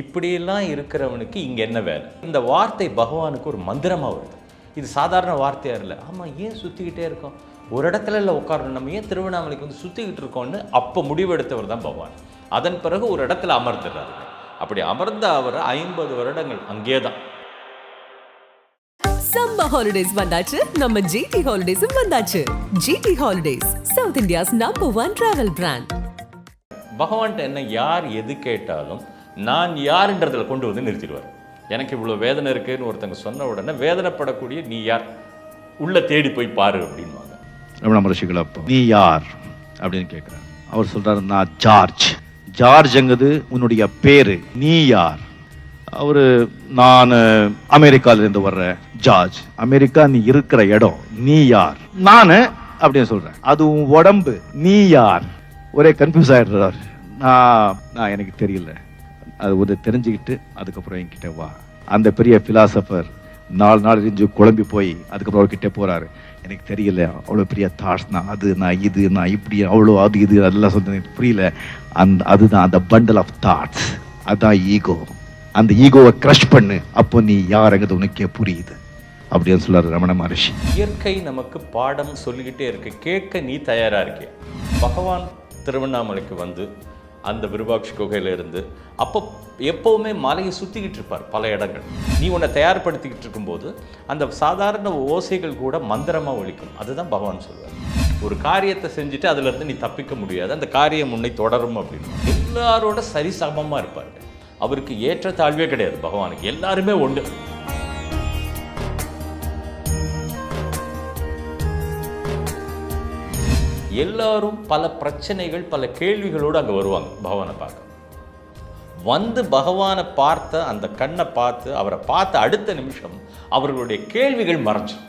இப்படியெல்லாம் இருக்கிறவனுக்கு இங்கே என்ன வேலை? இந்த வார்த்தை பகவானுக்கு ஒரு மந்திரமாக வருது. இது சாதாரண வார்த்தையாக இல்லை. ஆமாம் ஏன் சுற்றிக்கிட்டே இருக்கோம்? ஒரு இடத்துல இல்லை உட்காரணும். நம்ம ஏன் திருவண்ணாமலைக்கு வந்து சுற்றிக்கிட்டு இருக்கோம்னு அப்போ முடிவெடுத்தவர் தான் பகவான். அதன் பிறகு ஒரு இடத்துல அமர்ந்துடுறாரு. அப்படி அமர்ந்த அவர் ஐம்பது வருடங்கள் அங்கே தான். சம்மர் ஹாலிடேஸ் வந்தாச்சு. நம்ம ஜிடி ஹாலிடேஸும் வந்தாச்சு. GT holidays south India's number one travel brand பகவான்கிட்ட என்ன யார் எது கேட்டாலும் நான் யாருன்றதில் கொண்டு வந்து நிறுத்திடுவார். எனக்கு இவ்வளோ வேதனை இருக்குன்னு ஒருத்தங்க சொன்ன உடனே வேதனைப்படக்கூடிய நீ யார்? உள்ளே தேடி போய் பாரு அப்படின்வாங்க ரமண மகர்ஷிகள் அப்போ நீ யார்? அப்படின்னு கேட்குறாரு. அவர் சொல்கிறார் நான் ஜார்ஜ். ஜார்ஜ்ங்கிறது உன்னுடைய பேர். நீ யார்? அவர் நான் அமெரிக்காவிலேருந்து வர்ற ஜார்ஜ். அமெரிக்கா நீ இருக்கிற இடம். நீ யார்? நான் அப்படின்னு சொல்கிறேன் அது உன் உடம்பு. நீ யார்? ஒரே கன்ஃபியூஸ் ஆகிடுறார் நான் நான் எனக்கு தெரியல. அது ஒரு தெரிஞ்சுக்கிட்டு அதுக்கப்புறம் என்கிட்ட வா. அந்த பெரிய ஃபிலாசபர் நாலு நாள் இருந்து குழம்பி போய் அதுக்கப்புறம் அவர்கிட்ட போகிறாரு எனக்கு தெரியல அவ்வளோ பெரிய தாட்ஸ் நான் அது நான் இது நான் இப்படி அவ்வளோ அது இது அதெல்லாம் சொன்னது எனக்கு புரியல. அந்த அதுதான் அந்த பண்டல் ஆஃப் தாட்ஸ் அதுதான் ஈகோ அந்த ஈகோவை க்ரஷ் பண்ணு. அப்போ நீ யாருங்கிறது உனக்கே புரியுது. அப்படின்னு சொல்றாரு ரமண மகர்ஷி. இயற்கை நமக்கு பாடம் சொல்லிக்கிட்டே இருக்கு. கேட்க நீ தயாரா இருக்கிய பகவான் திருவண்ணாமலைக்கு வந்து அந்த விருபாட்சி குகையிலிருந்து. அப்போ எப்போவுமே மலையை சுற்றிக்கிட்டு இருப்பார் பல இடங்கள். நீ உன்னை தயார்படுத்திக்கிட்டு இருக்கும்போது அந்த சாதாரண ஓசைகள் கூட மந்திரமாக ஒலிக்கும். அதுதான் பகவான் சொல்வார். ஒரு காரியத்தை செஞ்சுட்டு அதுலேருந்து நீ தப்பிக்க முடியாது. அந்த காரியம் உன்னை தொடரும் அப்படின்னு. எல்லாரோட சரி இருப்பார் அவருக்கு ஏற்ற தாழ்வே கிடையாது பகவானுக்கு. எல்லாருமே ஒன்று எல்லாரும் பல பிரச்சனைகள் பல கேள்விகளோடு அங்கே வருவாங்க பகவானை பார்க்க. வந்து பகவானை பார்த்த அந்த கண்ணை பார்த்து அவரை பார்த்த அடுத்த நிமிஷம் அவர்களுடைய கேள்விகள் மறைஞ்சும்.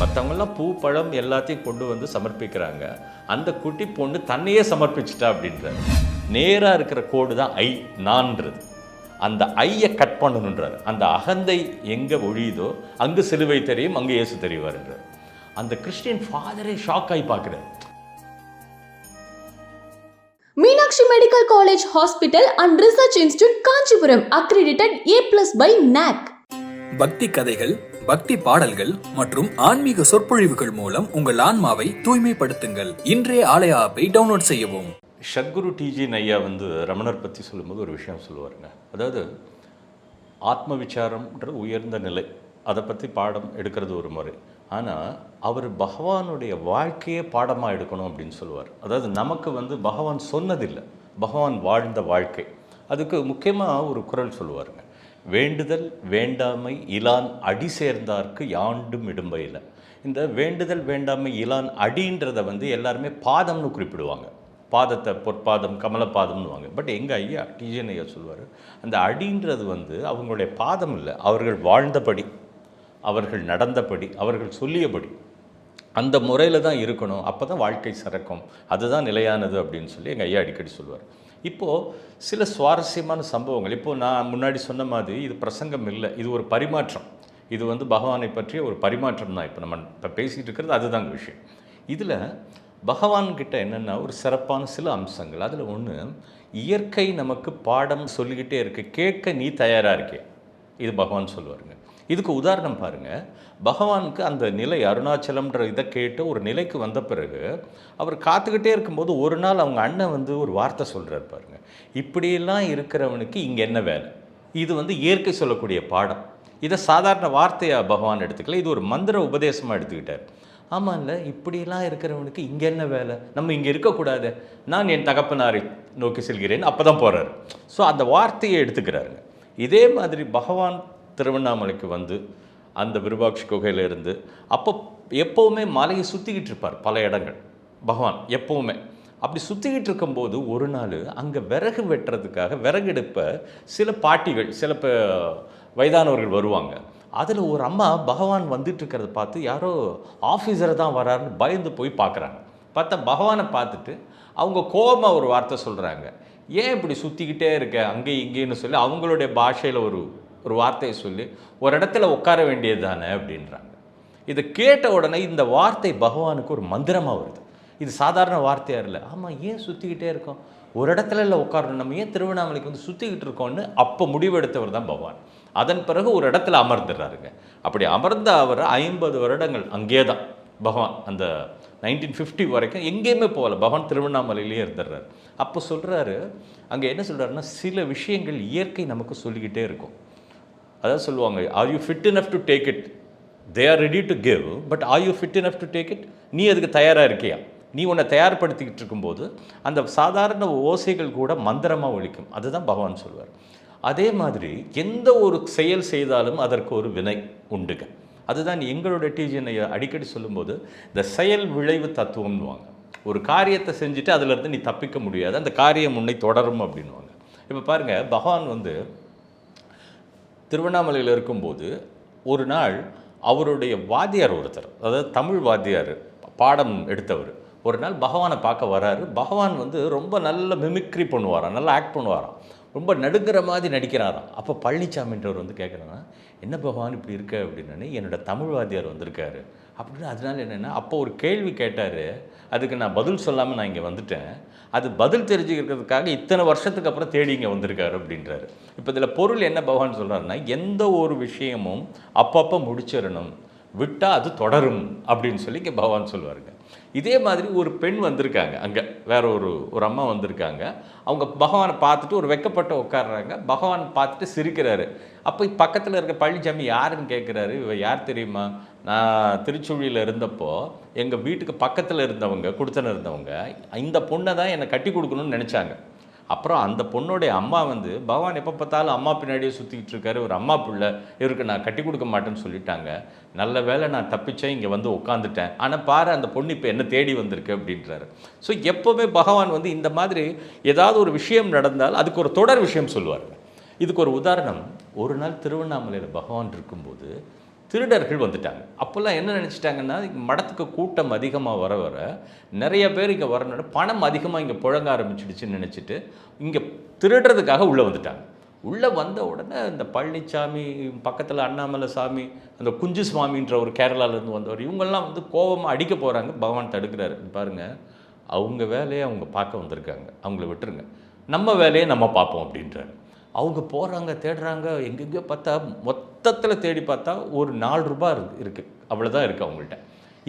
மற்றவங்கெல்லாம் பூ பழம் எல்லாத்தையும் கொண்டு வந்து சமர்ப்பிக்கிறாங்க. அந்த குட்டி பொண்ணு தன்னையே சமர்ப்பிச்சிட்டா அப்படின்றாரு நேராக இருக்கிற கோடு தான் ஐ நான்றது அந்த ஐயை கட் பண்ணணுன்றார். அந்த அகந்தை எங்கே ஒழியுதோ அங்கு சிலுவை தெரியும் அங்கே இயேசு தெரிவார்ன்றார். அந்த கிறிஸ்டியன் ஃபாதரே ஷாக் ஆகி பார்க்குறாரு. Meenakshi Medical College Hospital and Research Institute Kanchipuram accredited A plus by NAC. பக்தி கதைகள் பக்தி பாடல்கள் மற்றும் ஆன்மீக சொற்பொழிவுகள் மூலம் உங்கள் ஆன்மாவை தூய்மைப்படுத்துங்கள். இன்றைய ஆலய ஆப்பை டவுன்லோட் செய்யவும். சத்குரு டிஜி நையா வந்து ரமணர் பற்றி சொல்லும்போது ஒரு விஷயம் சொல்லுவாருங்க. அதாவது ஆத்ம விசாரம்ன்றது உயர்ந்த நிலை அதை பற்றி பாடம் எடுக்கிறது ஒரு முறை. ஆனால் அவர் பகவானுடைய வாழ்க்கையே பாடமாக எடுக்கணும் அப்படின்னு சொல்லுவார். அதாவது நமக்கு வந்து பகவான் சொன்னதில்லை. பகவான் வாழ்ந்த வாழ்க்கை. அதுக்கு முக்கியமாக ஒரு குரல் சொல்லுவாருங்க. வேண்டுதல் வேண்டாமை இலான் அடி சேர்ந்தார்க்கு யாண்டும் இடும்பையில். இந்த வேண்டுதல் வேண்டாமை இலான் அடின்றதை வந்து எல்லாருமே பாதம்னு குறிப்பிடுவாங்க. பாதத்தை பொற்பாதம் கமலபாதம்னுவாங்க பட் எங்கள் ஐயா டிஜன் ஐயா சொல்லுவார் அந்த அடின்றது வந்து அவங்களுடைய பாதம் இல்லை. அவர்கள் வாழ்ந்தபடி. அவர்கள் நடந்தபடி அவர்கள் சொல்லியபடி. அந்த முறையில் தான் இருக்கணும். அப்போ தான் வாழ்க்கை சிறக்கும். அதுதான் நிலையானது அப்படின்னு சொல்லி எங்கள் ஐயா அடிக்கடி சொல்லுவார். இப்போது சில சுவாரஸ்யமான சம்பவங்கள். இப்போது நான் முன்னாடி சொன்ன மாதிரி இது பிரசங்கம் இல்லை. இது ஒரு பரிமாற்றம். இது வந்து பகவானை பற்றிய ஒரு பரிமாற்றம் தான். இப்போ நம்ம இப்போ பேசிகிட்டு இருக்கிறது அதுதாங்க விஷயம். இதில் பகவான்கிட்ட என்னென்னா ஒரு சிறப்பான சில அம்சங்கள். அதில் ஒன்று இயற்கை நமக்கு பாடம் சொல்லிக்கிட்டே இருக்கு. கேட்க நீ தயாராக இருக்கே. இது பகவான் சொல்லுவாருங்க. இதுக்கு உதாரணம் பாருங்க. பகவானுக்கு அந்த நிலை அருணாச்சலம்ன்ற இதை கேட்டு ஒரு நிலைக்கு வந்த பிறகு அவர் காத்துக்கிட்டே இருக்கும்போது ஒரு நாள் அவங்க அண்ணன் வந்து ஒரு வார்த்தை சொல்கிறார் பாருங்க. இப்படியெல்லாம் இருக்கிறவனுக்கு இங்கே என்ன வேலை? இது வந்து இயற்கை சொல்லக்கூடிய பாடம். இதை சாதாரண வார்த்தையாக பகவான் எடுத்துக்கல. இது ஒரு மந்திர உபதேசமாக எடுத்துக்கிட்டார். ஆமாம் இல்லை இப்படியெல்லாம் இருக்கிறவனுக்கு இங்கே என்ன வேலை? நம்ம இங்கே இருக்கக்கூடாது. நான் என் தகப்பனாரை நோக்கி செல்கிறேன். அப்போ தான் போகிறாரு ஸோ அந்த வார்த்தையை எடுத்துக்கிறாருங்க. இதே மாதிரி பகவான் திருவண்ணாமலைக்கு வந்து அந்த விருபாட்சி குகையிலிருந்து அப்போ எப்போவுமே மலையை சுற்றிக்கிட்டு இருப்பார் பல இடங்கள். பகவான் எப்போவுமே. அப்படி சுற்றிக்கிட்டு இருக்கும்போது ஒரு நாள் அங்கே விறகு வெட்டுறதுக்காக விறகெடுப்ப சில பாட்டிகள் சில ப வயதானவர்கள் வருவாங்க. அதில் ஒரு அம்மா பகவான் வந்துட்டு இருக்கிறத பார்த்து யாரோ ஆஃபீஸரை தான் வராருன்னு பயந்து போய் பார்க்குறாங்க. பார்த்தா பகவானை பார்த்துட்டு அவங்க கோபமாக ஒரு வார்த்தை சொல்கிறாங்க ஏன் இப்படி சுற்றிக்கிட்டே இருக்க? அங்கே இங்கேன்னு சொல்லி அவங்களுடைய பாஷையில் ஒரு ஒரு வார்த்தையை சொல்லி ஒரு இடத்துல உட்கார வேண்டியது தானே அப்படின்றாங்க. இதை கேட்ட உடனே இந்த வார்த்தை பகவானுக்கு ஒரு மந்திரமாக வருது. இது சாதாரண வார்த்தையாக இல்லை. ஆமாம் ஏன் சுற்றிக்கிட்டே இருக்கோம்? ஒரு இடத்துல இல்லை உட்காரணும். நம்ம ஏன் திருவண்ணாமலைக்கு வந்து சுற்றிக்கிட்டு இருக்கோம்னு அப்போ முடிவெடுத்தவர் தான் பகவான். அதன் பிறகு ஒரு இடத்துல அமர்ந்துடுறாருங்க. அப்படி அமர்ந்த அவர் ஐம்பது வருடங்கள் அங்கே தான். பகவான் அந்த நைன்டீன் ஃபிஃப்டி வரைக்கும் எங்கேயுமே போகல. பகவான் திருவண்ணாமலையிலேயே இருந்துடுறாரு. அப்போ சொல்கிறாரு அங்கே என்ன சொல்கிறாருன்னா சில விஷயங்கள் இயற்கை நமக்கு சொல்லிக்கிட்டே இருக்கும். அதான் சொல்லுவாங்க are you fit enough to take it they are ready to give but are you fit enough to take it நீ அதுக்கு தயாராக இருக்கியா? நீ உன்னை தயார்படுத்திக்கிட்டு இருக்கும்போது அந்த சாதாரண ஓசைகள் கூட மந்திரமாக ஒழிக்கும் அதுதான் பகவான் சொல்வார் அதே மாதிரி எந்த ஒரு செயல் செய்தாலும் அதற்கு ஒரு வினை உண்டுங்க அதுதான் எங்களோட டீஜனை அடிக்கடி சொல்லும்போது இந்த செயல் விளைவு தத்துவம்னுவாங்க. ஒரு காரியத்தை செஞ்சுட்டு அதிலிருந்து நீ தப்பிக்க முடியாது. அந்த காரியம் உன்னை தொடரும் அப்படின்வாங்க இப்போ பாருங்கள் பகவான் வந்து திருவண்ணாமலையில் இருக்கும்போது ஒரு நாள் அவருடைய வாத்தியார் ஒருத்தர் அதாவது தமிழ் வாத்தியார் பாடம் எடுத்தவர். ஒரு நாள் பகவானை பார்க்க வராரு. பகவான் வந்து ரொம்ப நல்ல மிமிக்ரி பண்ணுவாராம் நல்லா ஆக்ட் பண்ணுவாராம். ரொம்ப நடுங்கிற மாதிரி நடிக்கிறாராம். அப்போ பழனிசாமின்றவர் வந்து கேட்குறாங்க என்ன பகவான் இப்படி இருக்க? அப்படின்னு என்னோட தமிழ் வாத்தியார் வந்திருக்காரு. அப்படின்னு அதனால என்னென்னா அப்போ ஒரு கேள்வி கேட்டார். அதுக்கு நான் பதில் சொல்லாமல் நான் இங்கே வந்துட்டேன். அது பதில் தெரிஞ்சுக்கிறதுக்காக இத்தனை வருஷத்துக்கு அப்புறம் தேடி இங்கே வந்திருக்காரு அப்படின்றாரு. இப்போ இதில் பொருள் என்ன பகவான் சொல்கிறாருன்னா எந்த ஒரு விஷயமும் அப்பப்போ முடிச்சிடணும். விட்டால் அது தொடரும் அப்படின்னு சொல்லி இங்கே பகவான் சொல்லுவாருங்க இதே மாதிரி ஒரு பெண் வந்திருக்காங்க. அங்கே வேற ஒரு ஒரு அம்மா வந்திருக்காங்க. அவங்க பகவானை பார்த்துட்டு ஒரு வெக்கப்பட்ட உட்காடுறாங்க பகவான் பார்த்துட்டு சிரிக்கிறாரு. அப்போ பக்கத்தில் இருக்க பழனிசாமி யாருன்னு கேட்குறாரு இவ யார் தெரியுமா? நான் திருச்சுழியில் இருந்தப்போ எங்கள் வீட்டுக்கு பக்கத்தில் இருந்தவங்க குடுத்தன இருந்தவங்க இந்த பொண்ணை தான் என்னை கட்டி கொடுக்கணும்னு நினச்சாங்க. அப்புறம் அந்த பொண்ணுடைய அம்மா வந்து பகவான் எப்போ பார்த்தாலும் அம்மா பின்னாடியே சுற்றிக்கிட்டு இருக்காரு. ஒரு அம்மா பிள்ளை. இவருக்கு நான் கட்டி கொடுக்க மாட்டேன்னு சொல்லிட்டாங்க. நல்ல வேளை நான் தப்பிச்சேன் இங்கே வந்து உட்காந்துட்டேன் ஆனால் பாரு அந்த பொண்ணு இப்போ என்ன தேடி வந்திருக்கு அப்படின்றாரு. ஸோ எப்போவுமே பகவான் வந்து இந்த மாதிரி ஏதாவது ஒரு விஷயம் நடந்தால் அதுக்கு ஒரு தொடர் விஷயம் சொல்லுவார் இதுக்கு ஒரு உதாரணம். ஒரு நாள் திருவண்ணாமலையில் பகவான் இருக்கும்போது திருடர்கள் வந்துட்டாங்க. அப்போல்லாம் என்ன நினச்சிட்டாங்கன்னா மடத்துக்கு கூட்டம் அதிகமாக வர வர நிறைய பேர் இங்கே வரணும்னு பணம் அதிகமாக இங்கே புழங்க ஆரம்பிச்சிடுச்சுன்னு நினச்சிட்டு இங்கே திருடுறதுக்காக உள்ளே வந்துட்டாங்க. உள்ளே வந்த உடனே இந்த பழனிசாமி பக்கத்தில் அண்ணாமலை சாமி அந்த குஞ்சு சுவாமின்ற ஒரு கேரளாலேருந்து வந்தவர் இவங்கெல்லாம் வந்து கோபமாக அடிக்க போகிறாங்க பகவான் தடுக்கிறாரு. பாருங்கள் அவங்க வேலையை அவங்க பார்க்க வந்திருக்காங்க. அவங்கள விட்டுருங்க. நம்ம வேலையை நம்ம பார்ப்போம் அப்படின்றாரு. அவங்க போகிறாங்க தேடுறாங்க எங்கெங்கேயோ பார்த்தா மொத்தத்தில் தேடி பார்த்தா ஒரு நாலு ரூபா இருக்கு இருக்குது அவ்வளோதான் இருக்குது அவங்கள்ட்ட.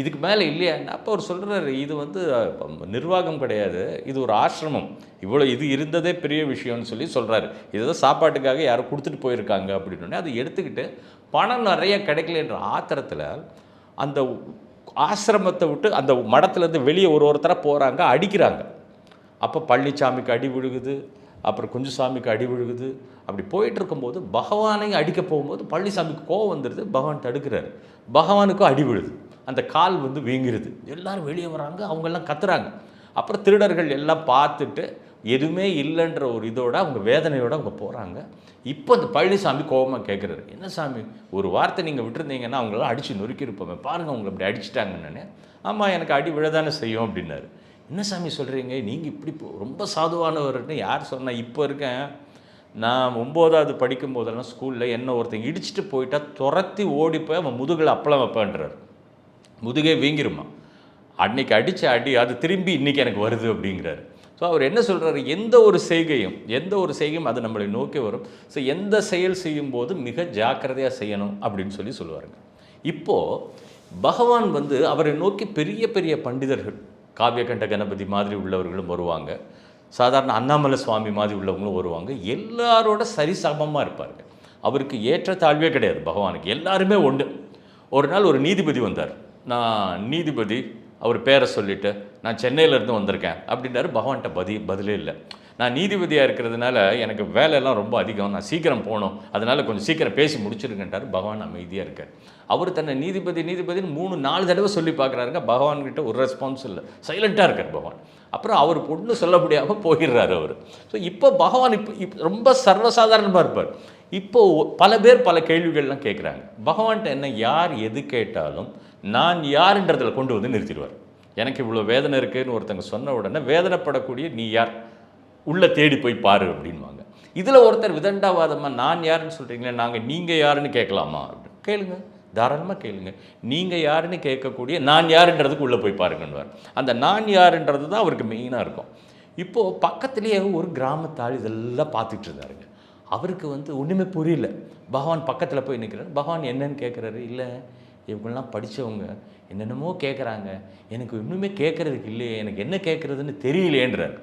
இதுக்கு மேலே இல்லையா அப்போ அவர் சொல்கிறாரு இது வந்து நிர்வாகம் கிடையாது. இது ஒரு ஆசிரமம். இவ்வளோ இது இருந்ததே பெரிய விஷயம்னு சொல்லி சொல்கிறாரு இதுதான் சாப்பாட்டுக்காக யாரும் கொடுத்துட்டு போயிருக்காங்க அப்படின்னு அதை எடுத்துக்கிட்டு பணம் நிறைய கிடைக்கலன்ற ஆத்திரத்தில் அந்த ஆசிரமத்தை விட்டு அந்த மடத்துலேருந்து வெளியே ஒரு ஒருத்தராக போகிறாங்க அடிக்கிறாங்க. அப்போ பழனிசாமிக்கு அடி விழுகுது. அப்புறம் குஞ்சுசாமிக்கு அடி விழுகுது. அப்படி போயிட்டு இருக்கும்போது பகவானை அடிக்க போகும்போது பழனிசாமிக்கு கோவம் வந்துடுது பகவான் தடுக்கிறாரு. பகவானுக்கும் அடி விழுது. அந்த கால் வந்து வீங்கிருது. எல்லாரும் வெளியே வராங்க. அவங்கெல்லாம் கத்துறாங்க. அப்புறம் திருடர்கள் எல்லாம் பார்த்துட்டு எதுவுமே இல்லைன்ற ஒரு இதோட அவங்க வேதனையோட அவங்க போகிறாங்க இப்போ அந்த பழனிசாமி கோபமாக கேட்குறாரு என்ன சாமி ஒரு வார்த்தை நீங்கள் விட்டுருந்தீங்கன்னா அவங்களாம் அடித்து நொறுக்கியிருப்போமே. பாருங்கள் அவங்க அப்படி அடிச்சிட்டாங்கன்னு. ஆமாம் எனக்கு அடி விழதானே செய்யும் அப்படின்னாரு. என்ன சாமி சொல்கிறீங்க நீங்கள் இப்படி ரொம்ப சாதுவானவர்னு யார் சொன்னால் இப்போ இருக்கேன். நான் ஒம்போதாவது படிக்கும் போதெல்லாம் ஸ்கூலில் என்ன ஒருத்தன் இடிச்சிட்டு போயிட்டா துரத்தி ஓடி போய் அவன் முதுகில் அப்பளம் வைப்பான்றார். முதுகே வீங்கிருமா? அன்னைக்கு அடித்த அடி அது திரும்பி இன்னைக்கு எனக்கு வருது அப்படிங்கிறாரு. ஸோ அவர் என்ன சொல்கிறாரு எந்த ஒரு செய்கையும் எந்த ஒரு செய்கையும் அது நம்மளை நோக்கி வரும். ஸோ எந்த செயல் செய்யும் போது மிக ஜாக்கிரதையாக செய்யணும் அப்படின்னு சொல்லி சொல்லுவாருங்க. இப்போது பகவான் வந்து அவரை நோக்கி பெரிய பெரிய பண்டிதர்கள் காவியகண்ட கணபதி மாதிரி உள்ளவர்களும் வருவாங்க. சாதாரண அண்ணாமலை சுவாமி மாதிரி உள்ளவங்களும் வருவாங்க. எல்லாரோட சரிசமமாக இருப்பாருங்க. அவருக்கு ஏற்ற தாழ்வே கிடையாது பகவானுக்கு. எல்லாருமே ஒன்று ஒரு நாள் ஒரு நீதிபதி வந்தார். நான் நீதிபதி அவர் பேரை சொல்லிட்டு நான் சென்னையிலேருந்து வந்திருக்கேன் அப்படின்றாரு பகவான்கிட்ட பதி பதிலே இல்லை. நான் நீதிபதியாக இருக்கிறதுனால எனக்கு வேலையெல்லாம் ரொம்ப அதிகம். நான் சீக்கிரம் போகணும். அதனால் கொஞ்சம் சீக்கிரம் பேசி முடிச்சிருங்கன்றார் பகவான் அமைதியாக இருக்கார். அவர் தன்னை நீதிபதி நீதிபதின்னு மூணு நாலு தடவை சொல்லி பார்க்குறாருங்க. பகவான்கிட்ட ஒரு ரெஸ்பான்ஸ் இல்லை. சைலண்ட்டாக இருக்கார் பகவான். அப்புறம் அவர் பொண்ணு சொல்ல முடியாமல் போயிடுறாரு அவர். ஸோ இப்போ பகவான் இப்போ இப்போ ரொம்ப சர்வசாதாரணமாக இருப்பார். இப்போ பல பேர் பல கேள்விகள்லாம் கேட்குறாங்க பகவான்கிட்ட என்ன யார் எது கேட்டாலும் நான் யாருன்றதில் கொண்டு வந்து நிறுத்திடுவார். எனக்கு இவ்வளோ வேதனை இருக்குன்னு ஒருத்தங்க சொன்ன உடனே வேதனைப்படக்கூடிய நீ யார்? உள்ளே தேடி போய் பாரு அப்படின்வாங்க. இதில் ஒருத்தர் விதண்டாவாதமாக நான் யாருன்னு சொல்கிறீங்களே நாங்கள் நீங்கள் யாருன்னு கேட்கலாமா? அப்படின்னு கேளுங்க தாராளமாக கேளுங்க. நீங்கள் யாருன்னு கேட்கக்கூடிய நான் யாருன்றதுக்கு உள்ளே போய் பாருங்கன்னுவார். அந்த நான் யாருன்றது தான் அவருக்கு மெயினாக இருக்கும். இப்போது பக்கத்துலேயே ஒரு கிராமத்தால் இதெல்லாம் பார்த்துட்டு இருந்தாருங்க அவருக்கு வந்து ஒன்றுமே புரியல. பகவான் பக்கத்தில் போய் நிற்கிறார் பகவான் என்னன்னு கேட்குறாரு இல்லை இவங்கெல்லாம் படித்தவங்க என்னென்னமோ கேட்குறாங்க எனக்கு இன்னுமே கேட்குறதுக்கு இல்லையே. எனக்கு என்ன கேட்குறதுன்னு தெரியலேன்றார்.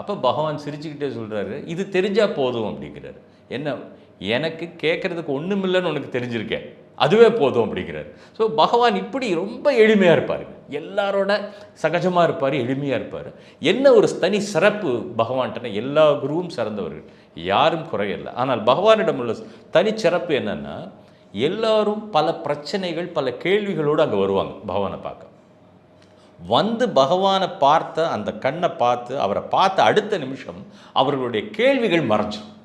அப்போ பகவான் சிரிச்சுக்கிட்டே சொல்கிறாரு இது தெரிஞ்சால் போதும் அப்படிங்கிறாரு. என்ன? எனக்கு கேட்குறதுக்கு ஒன்றும் இல்லைன்னு உனக்கு தெரிஞ்சிருக்கேன். அதுவே போதும் அப்படிங்கிறார். ஸோ பகவான் இப்படி ரொம்ப எளிமையாக இருப்பார். எல்லாரோட சகஜமாக இருப்பார் எளிமையாக இருப்பார். என்ன ஒரு தனி சிறப்பு பகவான்கிட்ட எல்லா குருவும் சிறந்தவர்கள். யாரும் குறையில்லை. ஆனால் பகவானிடம் உள்ள தனி சிறப்பு என்னென்னா எல்லாரும் பல பிரச்சனைகள் பல கேள்விகளோடு அங்கே வருவாங்க பகவானை பார்க்க. வந்து பகவானை பார்த்த அந்த கண்ணை பார்த்து அவரை பார்த்த அடுத்த நிமிஷம் அவர்களுடைய கேள்விகள் மறைஞ்சிடும்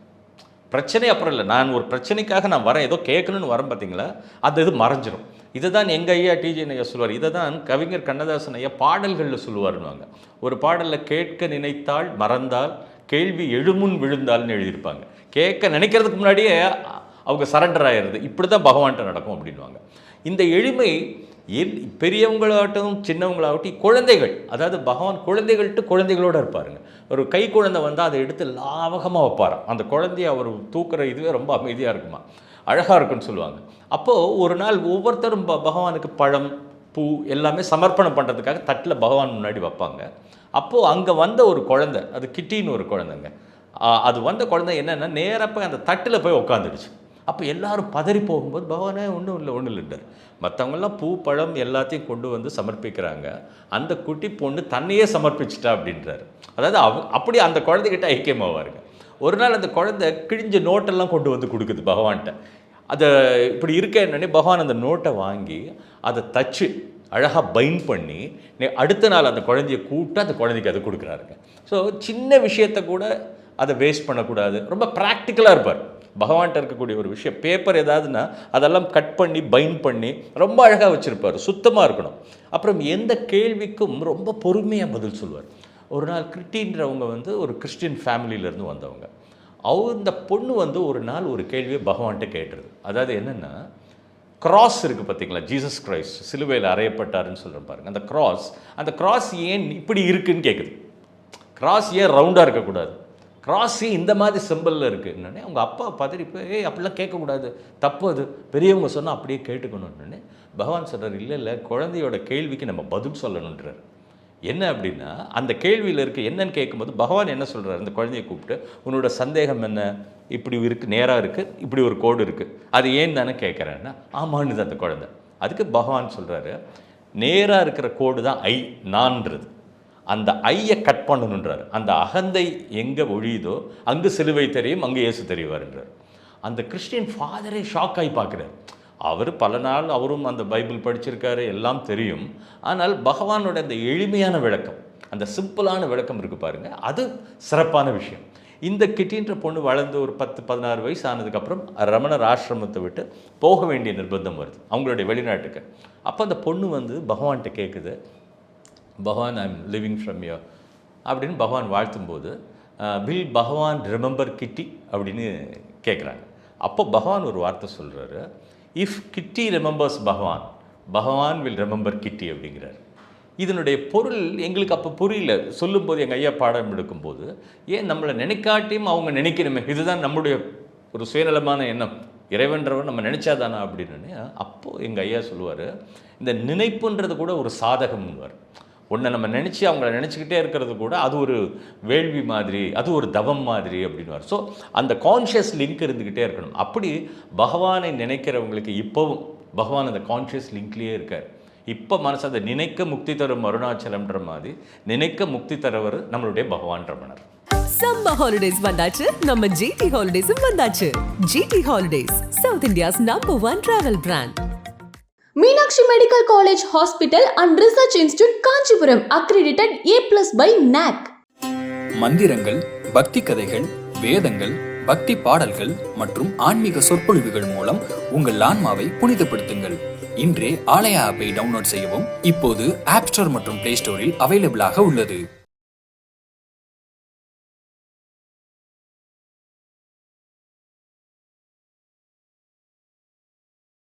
பிரச்சனை அப்புறம் இல்லை. நான் ஒரு பிரச்சனைக்காக நான் வரேன். ஏதோ கேட்கணும்னு வரேன் பார்த்தீங்களா? அது இது மறைஞ்சிரும். இதை தான் எங்கள் ஐயா டிஜி ஐயா சொல்லுவார். இதை தான் கவிஞர் கண்ணதாசன் ஐயா பாடல்களில் சொல்லுவாருன்னுவாங்க. ஒரு பாடலில் கேட்க நினைத்தால் மறந்தால் கேள்வி எழுமுன் விழுந்தால்னு எழுதியிருப்பாங்க. கேட்க நினைக்கிறதுக்கு முன்னாடியே அவங்க சரண்டர் ஆயிடுது இப்படி தான் பகவான்கிட்ட நடக்கும் அப்படின்வாங்க இந்த எளிமை பெரியவங்களாகட்டும் சின்னவங்களாகட்டும் குழந்தைகள் அதாவது பகவான் குழந்தைகள்ட்டு குழந்தைகளோடு இருப்பாருங்க. ஒரு கை குழந்தை வந்தால் அதை எடுத்து லாவகமாக வைப்பாராம். அந்த குழந்தைய அவர் தூக்குற இதுவே ரொம்ப அமைதியாக இருக்குமா? அழகாக இருக்குன்னு சொல்லுவாங்க. அப்போது ஒரு நாள் ஒவ்வொருத்தரும் ப பகவானுக்கு பழம் பூ எல்லாமே சமர்ப்பணம் பண்ணுறதுக்காக தட்டில் பகவான் முன்னாடி வைப்பாங்க. அப்போது அங்கே வந்த ஒரு குழந்தை அது கிட்டின்னு ஒரு குழந்தைங்க. அது வந்த குழந்தை என்னென்னா நேராக போய் அந்த தட்டில் போய் உட்காந்துடுச்சு அப்போ எல்லாரும் பதறி போகும்போது பகவானே ஒன்றும் இல்லை ஒன்றும் இல்லைன்றார் மற்றவங்கெல்லாம் பூ பழம் எல்லாத்தையும் கொண்டு வந்து சமர்ப்பிக்கிறாங்க. அந்த குட்டி பொண்ணு தன்னையே சமர்ப்பிச்சிட்டா அப்படின்றாரு. அதாவது அவ அப்படி அந்த குழந்தைகிட்ட ஐக்கியமாவாருங்க. ஒரு நாள் அந்த குழந்தை கிழிஞ்ச நோட்டெல்லாம் கொண்டு வந்து கொடுக்குது பகவான்கிட்ட. அதை இப்படி இருக்க என்னன்னே பகவான் அந்த நோட்டை வாங்கி அதை தச்சு அழகாக பைண்ட் பண்ணி நீ அடுத்த நாள் அந்த குழந்தைய கூப்பிட்டு அந்த குழந்தைக்கு அதை கொடுக்குறாருங்க. ஸோ சின்ன விஷயத்தை கூட அதை வேஸ்ட் பண்ணக்கூடாது. ரொம்ப ப்ராக்டிக்கலாக இருப்பார். பகவான்கிட்ட இருக்கக்கூடிய ஒரு விஷயம். பேப்பர் ஏதாவதுன்னா அதெல்லாம் கட் பண்ணி பைண்ட் பண்ணி ரொம்ப அழகாக வச்சுருப்பார். சுத்தமாக இருக்கணும். அப்புறம் எந்த கேள்விக்கும் ரொம்ப பொறுமையாக பதில் சொல்லுவார். ஒரு நாள் கிறிட்டின்றவங்க வந்து ஒரு கிறிஸ்டின் ஃபேமிலியிலேருந்து வந்தவங்க. அவர் இந்த பொண்ணு வந்து ஒரு நாள் ஒரு கேள்வியை பகவான்கிட்ட கேட்டுருது. அதாவது என்னென்னா கிராஸ் இருக்குது பார்த்தீங்களா ஜீசஸ் கிரைஸ்ட் சிலுவையில் அறையப்பட்டாருன்னு சொல்கிறேன் பாருங்க. அந்த கிராஸ் அந்த கிராஸ் ஏன் இப்படி இருக்குன்னு கேட்குது கிராஸ் ஏன் ரவுண்டாக இருக்கக்கூடாது? கிராஸ் இந்த மாதிரி சிம்பிளில் இருக்குன்னு அவங்க அப்பா பதறி போய் ஏய் அப்படிலாம் கேட்கக்கூடாது. தப்பு அது. பெரியவங்க சொன்னால் அப்படியே கேட்டுக்கணும்னு பகவான் சொல்கிறார் இல்லை இல்லை குழந்தையோட கேள்விக்கு நம்ம பதில் சொல்லணுன்றார் என்ன அப்படின்னா அந்த கேள்வியில் இருக்க என்னன்னு கேட்கும்போது பகவான் என்ன சொல்கிறார் அந்த குழந்தையை கூப்பிட்டு உன்னோட சந்தேகம் என்ன? இப்படி இருக்குது நேராக இருக்குது இப்படி ஒரு கோடு இருக்குது அது ஏன் தானே கேட்குறேன்னா ஆமான்னுது அந்த குழந்தை. அதுக்கு பகவான் சொல்கிறாரு நேராக இருக்கிற கோடு தான் ஐ நான்றது. அந்த ஐயை கட் பண்ணணுன்றார் அந்த அகந்தை எங்கே ஒழியுதோ அங்கு சிலுவை தெரியும் அங்கே இயேசு தெரிவார்ன்றார். அந்த கிறிஸ்டியன் ஃபாதரே ஷாக் ஆகி பார்க்குறார். அவர் பல நாள் அவரும் அந்த பைபிள் படிச்சிருக்காரு எல்லாம் தெரியும். ஆனால் பகவானோட அந்த எளிமையான விளக்கம் அந்த சிம்பிளான விளக்கம் இருக்குது பாருங்கள் அது சிறப்பான விஷயம். இந்த கிட்டின்ற பொண்ணு வளர்ந்து ஒரு பத்து பதினாறு வயசு ஆனதுக்கப்புறம் ரமணர் ஆசிரமத்தை விட்டு போக வேண்டிய நிர்பந்தம் வருது அவங்களுடைய வெளிநாட்டுக்கு. அப்போ அந்த பொண்ணு வந்து பகவான்கிட்ட கேட்குது பகவான் ஐம் லிவிங் ஃப்ரம் யோ அப்படின்னு பகவான் வாழ்த்தும்போது வில் பகவான் ரிமெம்பர் கிட்டி? அப்படின்னு கேட்குறாங்க அப்போ பகவான் ஒரு வார்த்தை சொல்கிறாரு இஃப் கிட்டி ரிமெம்பர்ஸ் பகவான் பகவான் வில் ரிமெம்பர் கிட்டி அப்படிங்கிறார். இதனுடைய பொருள் எங்களுக்கு அப்போ புரியல. சொல்லும்போது எங்கள் ஐயா பாடம் எடுக்கும்போது ஏன் நம்மளை நினைக்காட்டியும் அவங்க நினைக்கணுமே? இதுதான் நம்முடைய ஒரு சுயநலமான எண்ணம். இறைவன்றவர் நம்ம நினச்சாதானா அப்படின்னு. அப்போது எங்கள் ஐயா சொல்லுவார் இந்த நினைப்புன்றது கூட ஒரு சாதகம்னுவார். ஒன்றை நம்ம நினச்சி அவங்கள நினச்சிக்கிட்டே இருக்கிறது கூட அது ஒரு வேள்வி மாதிரி அது ஒரு தவம் மாதிரி அப்படின்னுவார். ஸோ அந்த கான்ஷியஸ் லிங்க் இருந்துக்கிட்டே இருக்கணும். அப்படி பகவானை நினைக்கிறவங்களுக்கு இப்போவும் பகவான் அந்த கான்ஷியஸ் லிங்க்லேயே இருக்கார். இப்போ மனசு அதை நினைக்க முக்தி தரும் அருணாச்சலம்ன்ற மாதிரி நினைக்க முக்தி தரவர் நம்மளுடைய பகவான் ரமணர் சம்ம ஹாலிடேஸ் வந்தாச்சு. நம்ம ஜிடி ஹாலிடேஸும் வந்தாச்சு. GT holidays south India's number one travel brand Meenakshi medical college hospital and research institute Kanchipuram accredited A plus by NAAC மந்திரங்கள் பக்தி கதைகள் வேதங்கள் பக்தி பாடல்கள் மற்றும் ஆன்மீக சொற்பொழிவுகள் மூலம் உங்கள் ஆன்மாவை புனிதப்படுத்துங்கள். இன்றே ஆலயா ஆப்பை டவுன்லோட் செய்யவும் இப்போது ஆப் ஸ்டோர் மற்றும் பிளே ஸ்டோரில் அவைலபிளாக உள்ளது.